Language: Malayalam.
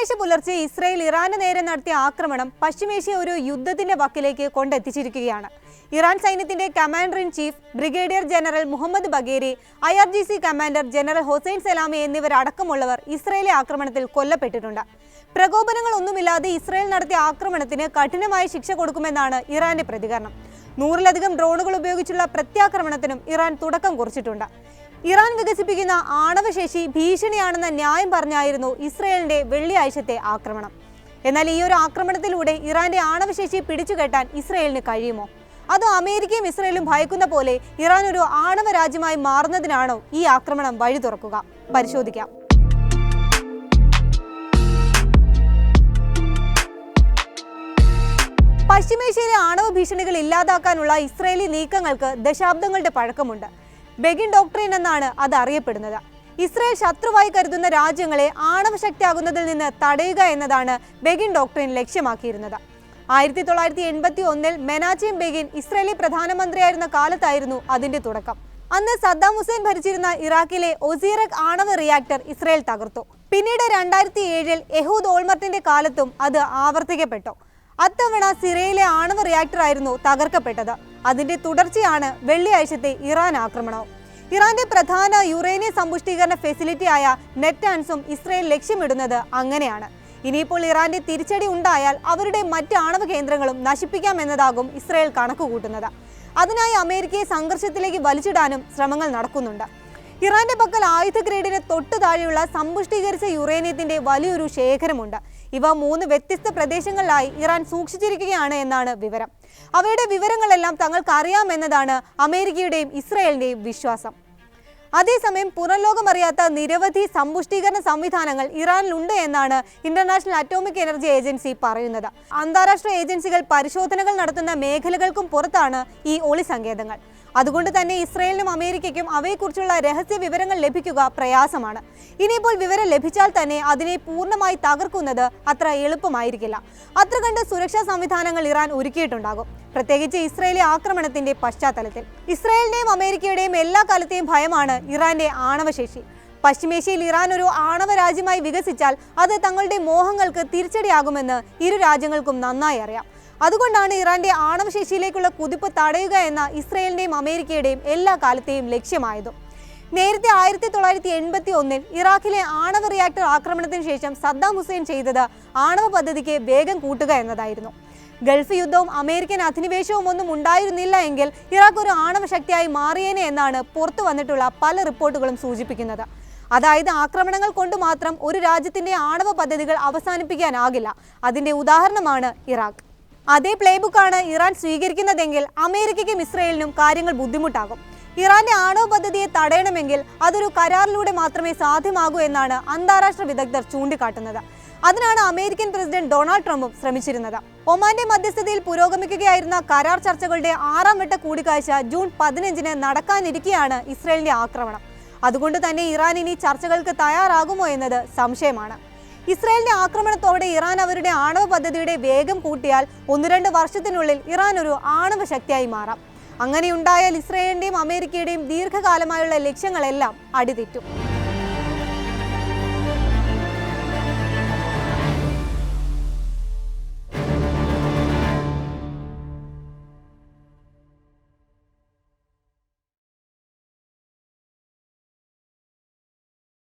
വെള്ളിയാഴ്ച പുലർച്ചെ ഇസ്രായേൽ ഇറാന് നേരെ നടത്തിയ ആക്രമണം പശ്ചിമേഷ്യ ഒരു യുദ്ധത്തിന്റെ വക്കിലേക്ക് കൊണ്ടെത്തിച്ചിരിക്കുകയാണ്. ഇറാൻ സൈന്യത്തിന്റെ commander in chief brigadier general Mohammad Bagheri I R G C commander general Hossein Salami എന്നിവരടക്കമുള്ളവർ ഇസ്രായേലി ആക്രമണത്തിൽ കൊല്ലപ്പെട്ടിട്ടുണ്ട്. പ്രകോപനങ്ങളൊന്നുമില്ലാതെ ഇസ്രായേൽ നടത്തിയ ആക്രമണത്തിന് കഠിനമായ ശിക്ഷ കൊടുക്കുമെന്നാണ് ഇറാന്റെ പ്രതികരണം. നൂറിലധികം ഡ്രോണുകൾ ഉപയോഗിച്ചുള്ള പ്രത്യാക്രമണത്തിനും ഇറാൻ തുടക്കം കുറിച്ചിട്ടുണ്ട്. ഇറാൻ വികസിപ്പിക്കുന്ന ആണവശേഷി ഭീഷണിയാണെന്ന ന്യായം പറഞ്ഞായിരുന്നു ഇസ്രയേലിന്റെ വെള്ളിയാഴ്ചത്തെ ആക്രമണം. എന്നാൽ ഈ ഒരു ആക്രമണത്തിലൂടെ ഇറാന്റെ ആണവശേഷി പിടിച്ചുകെട്ടാൻ ഇസ്രയേലിന് കഴിയുമോ? അതോ അമേരിക്കയും ഇസ്രയേലും ഭയക്കുന്ന പോലെ ഇറാൻ ഒരു ആണവ രാജ്യമായി മാറുന്നതിനാണോ ഈ ആക്രമണം വഴി തുറക്കുക? പരിശോധിക്കാം. പശ്ചിമേഷ്യയിലെ ആണവ ഭീഷണികൾ ഇല്ലാതാക്കാനുള്ള ഇസ്രയേലി നീക്കങ്ങൾക്ക് ദശാബ്ദങ്ങളുടെ പഴക്കമുണ്ട്. ബെഗിൻ ഡോക്ടറിൻ എന്നാണ് അത് അറിയപ്പെടുന്നത്. ഇസ്രയേൽ ശത്രുവായി കരുതുന്ന രാജ്യങ്ങളെ ആണവ ശക്തിയാകുന്നതിൽ നിന്ന് തടയുക എന്നതാണ് ബെഗിൻ ഡോക്ടറിൻ ലക്ഷ്യമാക്കിയിരുന്നത്. ആയിരത്തി തൊള്ളായിരത്തി എൺപത്തി ഒന്നിൽ മെനാജിം ബെഗിൻ ഇസ്രയേലി പ്രധാനമന്ത്രിയായിരുന്ന കാലത്തായിരുന്നു അതിന്റെ തുടക്കം. അന്ന് സദ്ദാം ഹുസൈൻ ഭരിച്ചിരുന്ന ഇറാഖിലെ ഒസീറക് ആണവ റിയാക്ടർ ഇസ്രയേൽ തകർത്തു. പിന്നീട് രണ്ടായിരത്തി ഏഴിൽ യഹൂദ് ഓൾമർട്ടിന്റെ കാലത്തും അത് ആവർത്തിക്കപ്പെട്ടു. അത്തവണ സിറിയയിലെ ആണവ റിയാക്ടർ ആയിരുന്നു തകർക്കപ്പെട്ടത്. അതിന്റെ തുടർച്ചയാണ് വെള്ളിയാഴ്ചത്തെ ഇറാൻ ആക്രമണം. ഇറാന്റെ പ്രധാന യുറേനിയം സമ്പുഷ്ടീകരണ ഫെസിലിറ്റിയായ നെറ്റാൻസും ഇസ്രയേൽ ലക്ഷ്യമിടുന്നത് അങ്ങനെയാണ്. ഇനിയിപ്പോൾ ഇറാന്റെ തിരിച്ചടി ഉണ്ടായാൽ അവരുടെ മറ്റ് ആണവ കേന്ദ്രങ്ങളും നശിപ്പിക്കാമെന്നതാകും ഇസ്രയേൽ കണക്കുകൂട്ടുന്നത്. അതിനായി അമേരിക്കയെ സംഘർഷത്തിലേക്ക് വലിച്ചിടാനും ശ്രമങ്ങൾ നടക്കുന്നുണ്ട്. ഇറാന്റെ പക്കൽ ആയുധ ഗ്രേഡിന് തൊട്ടു താഴെയുള്ള സമ്പുഷ്ടീകരിച്ച യുറേനിയത്തിന്റെ വലിയൊരു ശേഖരമുണ്ട്. ഇവ മൂന്ന് വ്യത്യസ്ത പ്രദേശങ്ങളിലായി ഇറാൻ സൂക്ഷിച്ചിരിക്കുകയാണ് എന്നാണ് വിവരം. അവയുടെ വിവരങ്ങളെല്ലാം തങ്ങൾക്ക് അറിയാമെന്നതാണ് അമേരിക്കയുടെയും ഇസ്രയേലിന്റെയും വിശ്വാസം. അതേസമയം പുറംലോകമറിയാത്ത നിരവധി സമ്പുഷ്ടീകരണ സംവിധാനങ്ങൾ ഇറാനിലുണ്ട് എന്നാണ് ഇന്റർനാഷണൽ അറ്റോമിക് എനർജി ഏജൻസി പറയുന്നത്. അന്താരാഷ്ട്ര ഏജൻസികൾ പരിശോധനകൾ നടത്തുന്ന മേഖലകൾക്കും പുറത്താണ് ഈ ഒളി സങ്കേതങ്ങൾ അതുകൊണ്ട് തന്നെ ഇസ്രയേലിനും അമേരിക്കയ്ക്കും അവയെക്കുറിച്ചുള്ള രഹസ്യ വിവരങ്ങൾ ലഭിക്കുക പ്രയാസമാണ്. ഇനിയിപ്പോൾ വിവരം ലഭിച്ചാൽ തന്നെ അതിനെ പൂർണമായി തകർക്കുന്നത് അത്ര എളുപ്പമായിരിക്കില്ല. അത്ര കണ്ട് സുരക്ഷാ സംവിധാനങ്ങൾ ഇറാൻ ഒരുക്കിയിട്ടുണ്ടാകും. പ്രത്യേകിച്ച് ഇസ്രയേലി ആക്രമണത്തിന്റെ പശ്ചാത്തലത്തിൽ. ഇസ്രയേലിന്റെയും അമേരിക്കയുടെയും എല്ലാ കാലത്തെയും ഭയമാണ് ഇറാന്റെ ആണവശേഷി. പശ്ചിമേഷ്യയിൽ ഇറാൻ ഒരു ആണവ രാജ്യമായി വികസിച്ചാൽ അത് തങ്ങളുടെ മോഹങ്ങൾക്ക് തിരിച്ചടിയാകുമെന്ന് ഇരു രാജ്യങ്ങൾക്കും നന്നായി അറിയാം. അതുകൊണ്ടാണ് ഇറാന്റെ ആണവശേഷിയിലേക്കുള്ള കുതിപ്പ് തടയുക എന്ന ഇസ്രയേലിന്റെയും അമേരിക്കയുടെയും എല്ലാ കാലത്തെയും ലക്ഷ്യമായതും. നേരത്തെ ആയിരത്തി തൊള്ളായിരത്തി എൺപത്തി ഒന്നിൽ ഇറാഖിലെ ആണവ റിയാക്ടർ ആക്രമണത്തിന് ശേഷം സദ്ദാം ഹുസൈൻ ചെയ്തത് ആണവ പദ്ധതിക്ക് വേഗം കൂട്ടുക എന്നതായിരുന്നു. ഗൾഫ് യുദ്ധവും അമേരിക്കൻ അധിനിവേശവും ഒന്നും ഉണ്ടായിരുന്നില്ല എങ്കിൽ ഇറാഖ് ഒരു ആണവ ശക്തിയായി മാറിയേനെ എന്നാണ് പുറത്തു വന്നിട്ടുള്ള പല റിപ്പോർട്ടുകളും സൂചിപ്പിക്കുന്നത്. അതായത് ആക്രമണങ്ങൾ കൊണ്ട് മാത്രം ഒരു രാജ്യത്തിന്റെ ആണവ പദ്ധതികൾ അവസാനിപ്പിക്കാനാകില്ല. അതിന്റെ ഉദാഹരണമാണ് ഇറാഖ്. അതേ പ്ലേബുക്കാണ് ഇറാൻ സ്വീകരിക്കുന്നതെങ്കിൽ അമേരിക്കയ്ക്കും ഇസ്രയേലിനും കാര്യങ്ങൾ ബുദ്ധിമുട്ടാകും. ഇറാന്റെ ആണവ പദ്ധതിയെ തടയണമെങ്കിൽ അതൊരു കരാറിലൂടെ മാത്രമേ സാധ്യമാകൂ എന്നാണ് അന്താരാഷ്ട്ര വിദഗ്ധർ ചൂണ്ടിക്കാട്ടുന്നത്. അതിനാണ് അമേരിക്കൻ പ്രസിഡന്റ് ഡൊണാൾഡ് ട്രംപും ശ്രമിച്ചിരുന്നത്. ഒമാന്റെ മധ്യസ്ഥതയിൽ പുരോഗമിക്കുകയായിരുന്ന കരാർ ചർച്ചകളുടെ ആറാം വട്ട കൂടിക്കാഴ്ച ജൂൺ പതിനഞ്ചിന് നടക്കാനിരിക്കെയാണ് ഇസ്രയേലിന്റെ ആക്രമണം. അതുകൊണ്ട് തന്നെ ഇറാൻ ഇനി ചർച്ചകൾക്ക് തയ്യാറാകുമോ എന്നത് സംശയമാണ്. ഇസ്രായേലിന്റെ ആക്രമണത്തോടെ ഇറാൻ അവരുടെ ആണവ പദ്ധതിയുടെ വേഗം കൂട്ടിയാൽ ഒന്ന് രണ്ട് വർഷത്തിനുള്ളിൽ ഇറാൻ ഒരു ആണവ ശക്തിയായി മാറാം. അങ്ങനെയുണ്ടായാൽ ഇസ്രായേലിന്റെയും അമേരിക്കയുടെയും ദീർഘകാലമായുള്ള ലക്ഷ്യങ്ങളെല്ലാം അടിതെറ്റും.